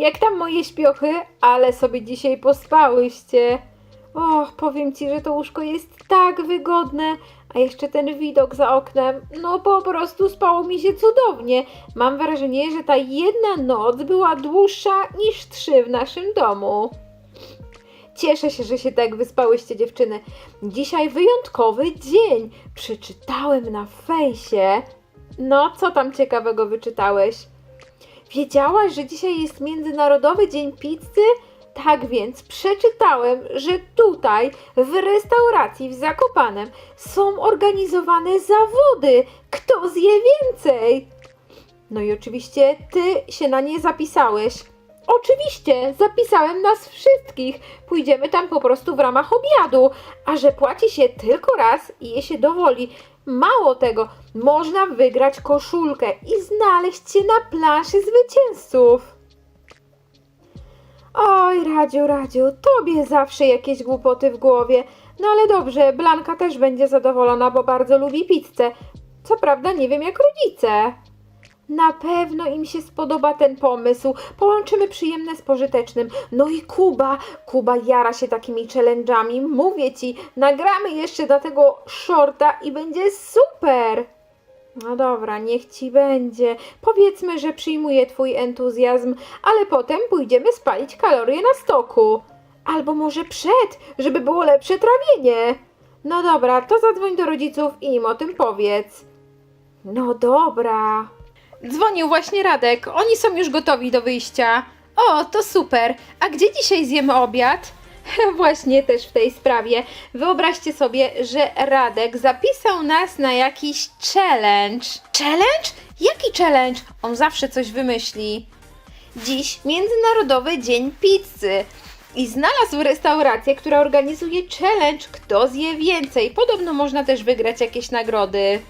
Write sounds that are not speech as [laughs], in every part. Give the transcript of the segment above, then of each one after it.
Jak tam moje śpiochy? Ale sobie dzisiaj pospałyście. Och, powiem ci, że to łóżko jest tak wygodne. A jeszcze ten widok za oknem. No po prostu spało mi się cudownie. Mam wrażenie, że ta jedna noc była dłuższa niż trzy w naszym domu. Cieszę się, że się tak wyspałyście dziewczyny. Dzisiaj wyjątkowy dzień. Przeczytałem na fejsie. No, co tam ciekawego wyczytałeś? Wiedziałaś, że dzisiaj jest Międzynarodowy Dzień Pizzy? Tak więc przeczytałem, że tutaj w restauracji w Zakopanem są organizowane zawody. Kto zje więcej? No i oczywiście ty się na nie zapisałeś. Oczywiście, zapisałem nas wszystkich. Pójdziemy tam po prostu w ramach obiadu. A że płaci się tylko raz i je się dowoli. Mało tego, można wygrać koszulkę i znaleźć się na planszy zwycięzców. Oj, Radziu, Radziu, tobie zawsze jakieś głupoty w głowie. No ale dobrze, Blanka też będzie zadowolona, bo bardzo lubi pizzę. Co prawda nie wiem jak rodzice. Na pewno im się spodoba ten pomysł. Połączymy przyjemne z pożytecznym. No i Kuba. Kuba jara się takimi challenge'ami. Mówię ci, nagramy jeszcze do tego shorta i będzie super. No dobra, niech ci będzie. Powiedzmy, że przyjmuję twój entuzjazm, ale potem pójdziemy spalić kalorie na stoku. Albo może przed, żeby było lepsze trawienie. No dobra, to zadzwoń do rodziców i im o tym powiedz. No dobra. Dzwonił właśnie Radek. Oni są już gotowi do wyjścia. O, to super. A gdzie dzisiaj zjemy obiad? [laughs] Właśnie też w tej sprawie. Wyobraźcie sobie, że Radek zapisał nas na jakiś challenge. Challenge? Jaki challenge? On zawsze coś wymyśli. Dziś Międzynarodowy Dzień Pizzy. I znalazł restaurację, która organizuje challenge Kto zje więcej. Podobno można też wygrać jakieś nagrody.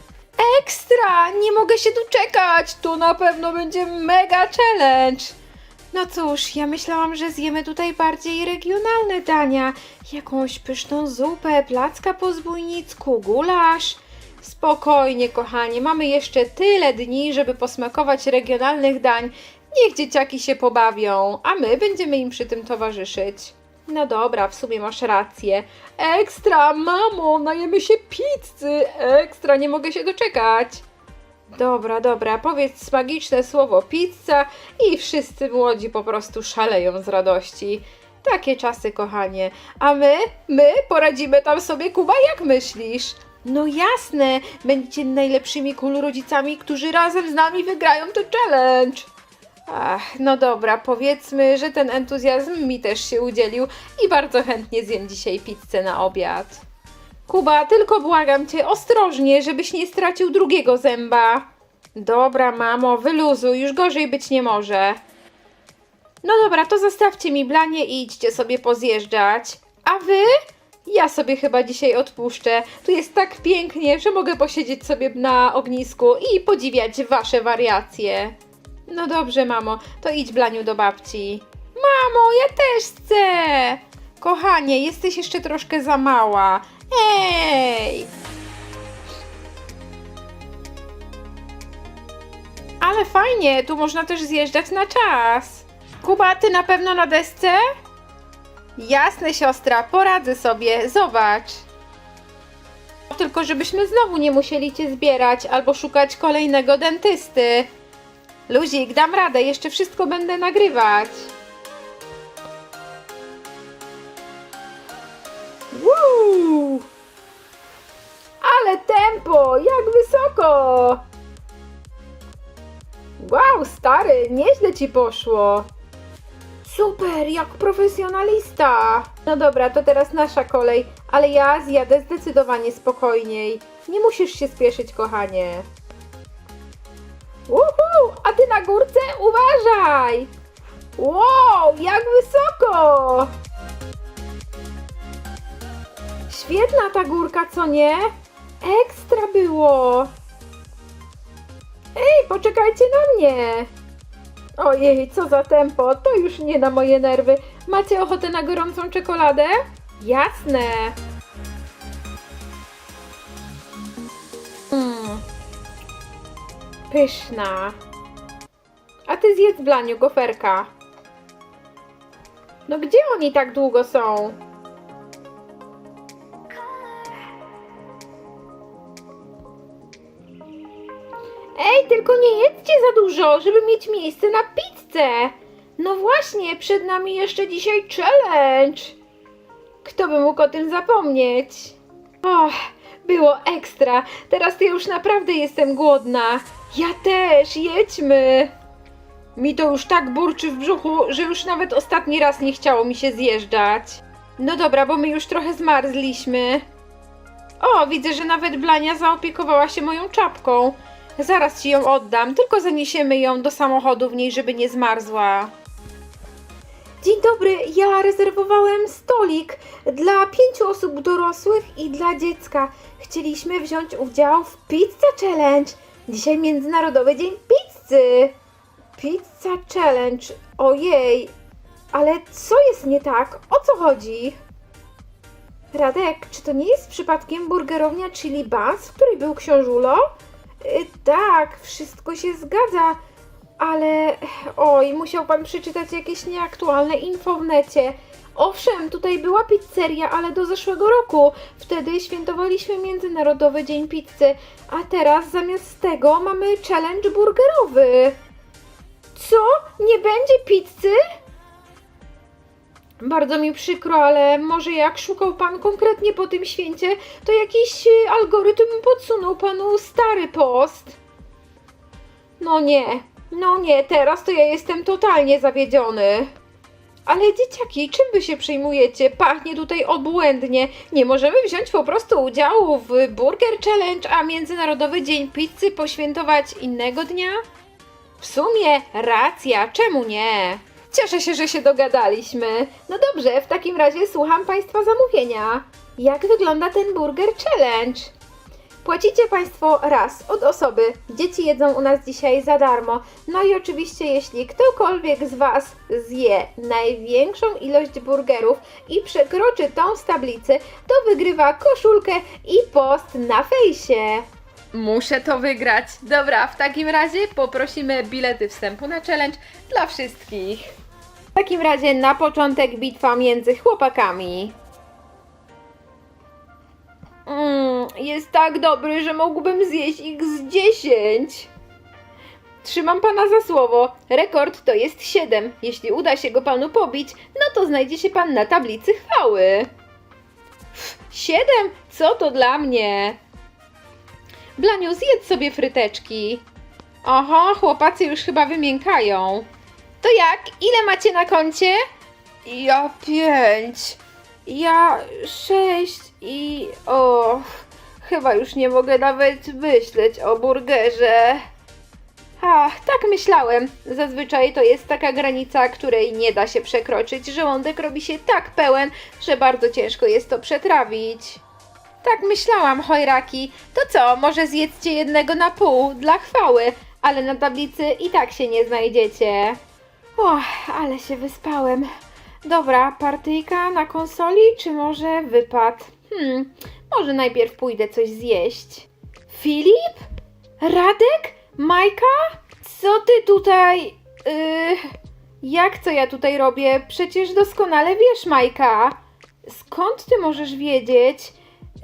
Ekstra! Nie mogę się doczekać! To na pewno będzie mega challenge! No cóż, ja myślałam, że zjemy tutaj bardziej regionalne dania. Jakąś pyszną zupę, placka po zbójnicku, gulasz. Spokojnie, kochanie, mamy jeszcze tyle dni, żeby posmakować regionalnych dań. Niech dzieciaki się pobawią, a my będziemy im przy tym towarzyszyć. No dobra, w sumie masz rację. Ekstra, mamo, najemy się pizzy. Ekstra, nie mogę się doczekać. Dobra, dobra, powiedz magiczne słowo pizza i wszyscy młodzi po prostu szaleją z radości. Takie czasy, kochanie. A my? My poradzimy tam sobie, Kuba, jak myślisz? No jasne, będziecie najlepszymi cool rodzicami, którzy razem z nami wygrają ten challenge. Ach, no dobra, powiedzmy, że ten entuzjazm mi też się udzielił i bardzo chętnie zjem dzisiaj pizzę na obiad. Kuba, tylko błagam cię, ostrożnie, żebyś nie stracił drugiego zęba. Dobra, mamo, wyluzuj, już gorzej być nie może. No dobra, to zostawcie mi blanie i idźcie sobie pozjeżdżać. A wy? Ja sobie chyba dzisiaj odpuszczę. Tu jest tak pięknie, że mogę posiedzieć sobie na ognisku i podziwiać wasze wariacje. No dobrze, mamo, to idź Blaniu do babci. Mamo, ja też chcę! Kochanie, jesteś jeszcze troszkę za mała. Ej! Ale fajnie, tu można też zjeżdżać na czas. Kuba, ty na pewno na desce? Jasne, siostra, poradzę sobie, zobacz. Tylko żebyśmy znowu nie musieli cię zbierać albo szukać kolejnego dentysty. Luzik, dam radę, jeszcze wszystko będę nagrywać. Woo! Ale tempo, jak wysoko! Wow, stary, nieźle ci poszło. Super, jak profesjonalista. No dobra, to teraz nasza kolej, ale ja zjadę zdecydowanie spokojniej. Nie musisz się spieszyć, kochanie. Uhu, a ty na górce uważaj! Wow, jak wysoko! Świetna ta górka, co nie? Ekstra było! Ej, poczekajcie na mnie! Ojej, co za tempo, to już nie na moje nerwy. Macie ochotę na gorącą czekoladę? Jasne! Pyszna. A ty zjedz Blaniu, goferka. No gdzie oni tak długo są? Ej, tylko nie jedzcie za dużo, żeby mieć miejsce na pizzę. No właśnie, przed nami jeszcze dzisiaj challenge. Kto by mógł o tym zapomnieć? Och, było ekstra. Teraz to już naprawdę jestem głodna. Ja też, jedźmy. Mi to już tak burczy w brzuchu, że już nawet ostatni raz nie chciało mi się zjeżdżać. No dobra, bo my już trochę zmarzliśmy. O, widzę, że nawet Blania zaopiekowała się moją czapką. Zaraz ci ją oddam, tylko zaniesiemy ją do samochodu w niej, żeby nie zmarzła. Dzień dobry, ja rezerwowałem stolik dla pięciu osób dorosłych i dla dziecka. Chcieliśmy wziąć udział w Pizza Challenge. Dzisiaj Międzynarodowy Dzień Pizzy. Pizza Challenge. Ojej, ale co jest nie tak? O co chodzi? Radek, czy to nie jest przypadkiem burgerownia Chili Buns, w której był książulo? Y, tak, wszystko się zgadza, ale oj, musiał pan przeczytać jakieś nieaktualne info w necie. Owszem, tutaj była pizzeria, ale do zeszłego roku. Wtedy świętowaliśmy Międzynarodowy Dzień Pizzy, a teraz zamiast tego mamy challenge burgerowy. Co? Nie będzie pizzy? Bardzo mi przykro, ale może jak szukał pan konkretnie po tym święcie, to jakiś y, algorytm podsunął panu stary post. No nie, no nie, teraz to ja jestem totalnie zawiedziony. Ale dzieciaki, czym wy się przejmujecie? Pachnie tutaj obłędnie. Nie możemy wziąć po prostu udziału w Burger Challenge, a Międzynarodowy Dzień Pizzy poświętować innego dnia? W sumie racja, czemu nie? Cieszę się, że się dogadaliśmy. No dobrze, w takim razie słucham Państwa zamówienia. Jak wygląda ten Burger Challenge? Płacicie Państwo raz od osoby. Dzieci jedzą u nas dzisiaj za darmo. No i oczywiście, jeśli ktokolwiek z Was zje największą ilość burgerów i przekroczy tą z tablicy, to wygrywa koszulkę i post na fejsie. Muszę to wygrać. Dobra, w takim razie poprosimy bilety wstępu na challenge dla wszystkich. W takim razie na początek bitwa między chłopakami. Jest tak dobry, że mógłbym zjeść ich z 10. Trzymam pana za słowo. Rekord to jest 7. Jeśli uda się go panu pobić, no to znajdzie się pan na tablicy chwały. 7? Co to dla mnie? Blaniu, zjedz sobie fryteczki. Oho, chłopacy już chyba wymiękają. To jak? Ile macie na koncie? Ja pięć. Ja sześć i... O, chyba już nie mogę nawet myśleć o burgerze. Ach, tak myślałem. Zazwyczaj to jest taka granica, której nie da się przekroczyć. Żołądek robi się tak pełen, że bardzo ciężko jest to przetrawić. Tak myślałam, chojraki. To co, może zjedzcie jednego na pół, dla chwały, ale na tablicy i tak się nie znajdziecie. Och, ale się wyspałem. Dobra, partyjka na konsoli, czy może wypad? Hmm, może najpierw pójdę coś zjeść. Filip? Radek? Majka? Co ty tutaj... Yy, jak co ja tutaj robię? Przecież doskonale wiesz, Majka. Skąd ty możesz wiedzieć?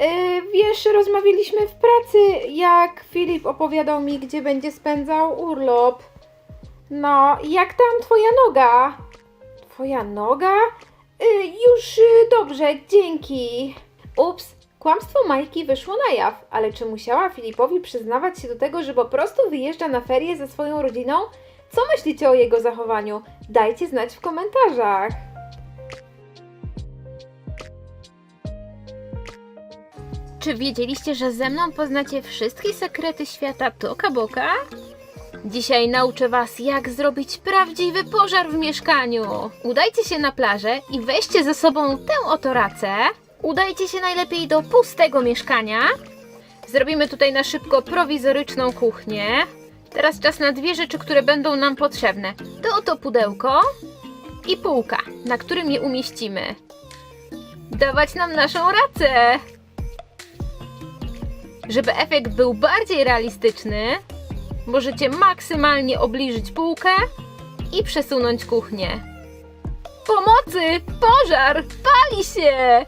Yy, wiesz, rozmawialiśmy w pracy, jak Filip opowiadał mi, gdzie będzie spędzał urlop. No, jak tam twoja noga? Twoja noga? Yy, już yy, dobrze, dzięki. Ups, kłamstwo Majki wyszło na jaw, ale czy musiała Filipowi przyznawać się do tego, że po prostu wyjeżdża na ferie ze swoją rodziną? Co myślicie o jego zachowaniu? Dajcie znać w komentarzach. Czy wiedzieliście, że ze mną poznacie wszystkie sekrety świata Toka Boka? Dzisiaj nauczę Was, jak zrobić prawdziwy pożar w mieszkaniu. Udajcie się na plażę i weźcie ze sobą tę oto racę. Udajcie się najlepiej do pustego mieszkania. Zrobimy tutaj na szybko prowizoryczną kuchnię. Teraz czas na dwie rzeczy, które będą nam potrzebne. To oto pudełko i półka, na którym je umieścimy. Dawać nam naszą racę! Żeby efekt był bardziej realistyczny, możecie maksymalnie obliżyć półkę i przesunąć kuchnię. Pomocy! Pożar! Pali się!